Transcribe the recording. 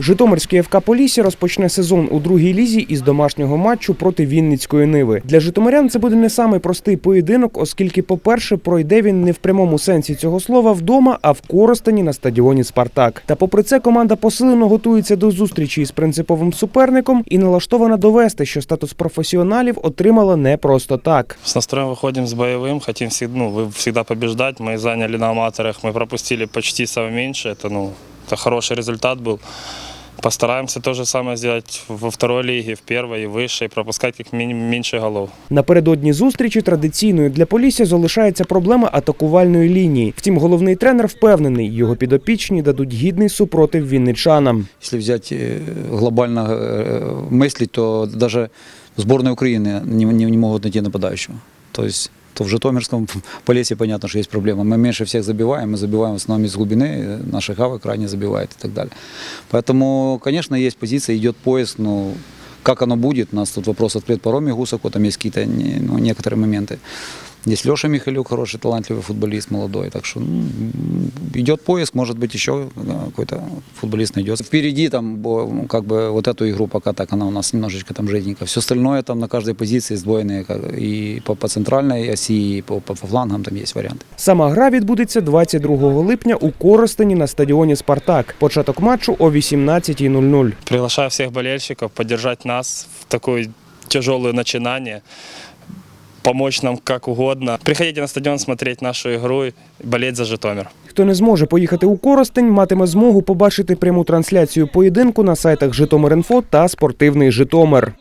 Житомирський ФК Полісі розпочне сезон у другій лізі із домашнього матчу проти Вінницької Ниви. Для житомирян це буде не самий простий поєдинок, оскільки, по-перше, пройде він не в прямому сенсі цього слова вдома, а в Коростені на стадіоні Спартак. Та попри це команда посилено готується до зустрічі із принциповим суперником і налаштована довести, що статус професіоналів отримала не просто так. С настроем выходим с боевым, хотим всегда, ну, вы- всегда побеждать. Мы заняли на аматорах, мы пропустили почти самое меньше. Это, ну, это хороший результат был. Постараемся то же самое сделать во второй лиге, в первой и выше, и пропускать как минимум меньше голов. Напередодні зустрічі традиційною для Полісся залишається проблема атакувальної лінії. Втім, головний тренер впевнений, його підопічні дадуть гідний супротив вінничанам. Если взять э, глобально э, мыслить, то даже сборная Украины не, не, не могут найти нападающего. То есть то в Житомирском Полесье понятно, что есть проблема. Мы меньше всех забиваем, мы забиваем в основном из глубины, э, наши гавы крайне забивает и так далее. Поэтому, конечно, есть позиция, идет поиск, но как оно будет, у нас тут вопрос открыт по Роме Гусаку, там есть какие-то не- ну, некоторые моменты. Есть Леша Михалюк, хороший, талантливый футболист, молодой. Так что ну, м, идет поиск, может быть, еще э, какой-то футболист найдется. Впереди там, бо, ну, как бы, вот эту игру пока так, она у нас немножечко там жиденько. Все остальное там на каждой позиции сдвоенные, как- и по, по центральной оси, и по, по, по флангам там есть варианты. Сама гра відбудеться 22 липня у Коростені на стадіоні Спартак. Початок матчу о 18.00. Приглашаю всех болельщиков поддержать нас в такое тяжелое начинание, помочь нам как угодно. Приходите на стадион смотреть нашу игру болеть за Житомир. Хто не зможе поїхати у Коростень, матиме змогу побачити пряму трансляцію поєдинку на сайтах Житомир.Інфо та Спортивний Житомир.